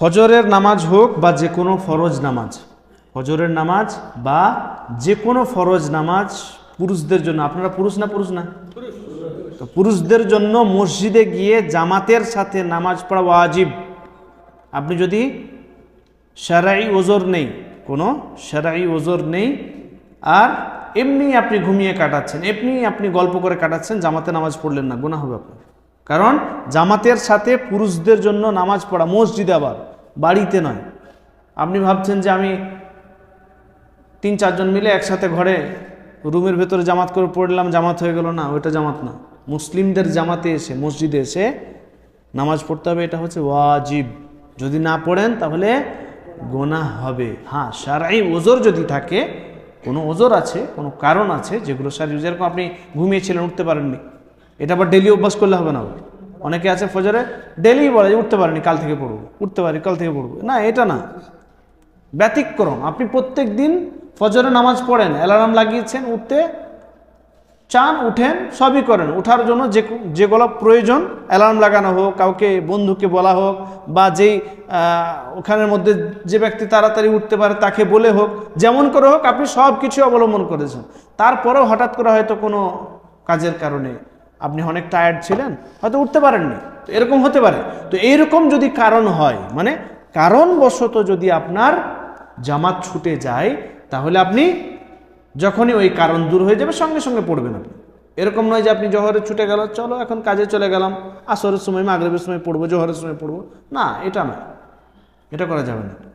ফজরের নামাজ হোক বা যে কোনো ফরজ নামাজ। ফজরের নামাজ বা যে কোনো ফরজ নামাজ পুরুষদের জন্য। আপনারা পুরুষ না পুরুষ না? তো পুরুষদের জন্য মসজিদে গিয়ে জামাতের সাথে নামাজ পড়া ওয়াজিব। আপনি যদি সারাই ওজোর নেই, কোনো সারাই ওজোর নেই, আর এমনি আপনি ঘুমিয়ে কাটাচ্ছেন, এমনি আপনি গল্প করে কাটাচ্ছেন, জামাতে নামাজ পড়লেন না গুণা হবে আপনার। কারণ জামাতের সাথে পুরুষদের জন্য নামাজ পড়া মসজিদে আবার, বাড়িতে নয়। আপনি ভাবছেন যে আমি তিন চারজন মিলে একসাথে ঘরে রুমের ভেতরে জামাত করে পড়লাম, জামাত হয়ে গেল, না, ওইটা জামাত না। মুসলিমদের জামাতে এসে, মসজিদে এসে নামাজ পড়তে হবে, এটা হচ্ছে ওয়াজিব। যদি না পড়েন, তাহলে গোনা হবে। হ্যাঁ সারাই ওজোর যদি থাকে, কোনো ওজোর আছে, কোনো কারণ আছে, যেগুলো সারি যেরকম আপনি ঘুমিয়েছিলেন উঠতে পারেননি। এটা আবার ডেলি অভ্যাস করলে হবে না। আবার। অনেকে আছে ফজরে ডেলি বলে উঠতে পারেনি, কাল থেকে পড়ব। উঠতে পারি, কাল থেকে পড়ব। না, এটা না। ব্যতিক্রম। আপনি প্রত্যেক দিন ফজরে নামাজ পড়েন, অ্যালার্ম লাগিয়েছেন, উঠতে চান, উঠেন, সবই করেন। ওঠার জন্য যে যেগুলো প্রয়োজন, অ্যালার্ম লাগানো হোক, কাউকে, বন্ধুকে বলা হোক, বা যেই ওখানের মধ্যে যে ব্যক্তি তাড়াতাড়ি উঠতে পারে, তাকে বলে হোক, যেমন করে হোক, আপনি সব কিছু অবলম্বন করেছেন। তারপরেও হঠাৎ করে হয়তো কোনো কাজের কারণে আপনি অনেক টায়ার্ড ছিলেন, হয়তো উঠতে পারেননি। তো এরকম হতে পারে। তো এইরকম যদি কারণ হয় মানে কারণবশত যদি আপনার জামাত ছুটে যায়, তাহলে আপনি যখনই ওই কারণ দূর হয়ে যাবে, সঙ্গে সঙ্গে পড়বেন আপনি। এরকম নয় যে আপনি জহরে ছুটে গেল, চলো এখন কাজে চলে গেলাম, আসরের সময়, মাগরেবের সময় পড়ব, জহরের সময় পড়ব। না, এটা নয়। এটা করা যাবে না।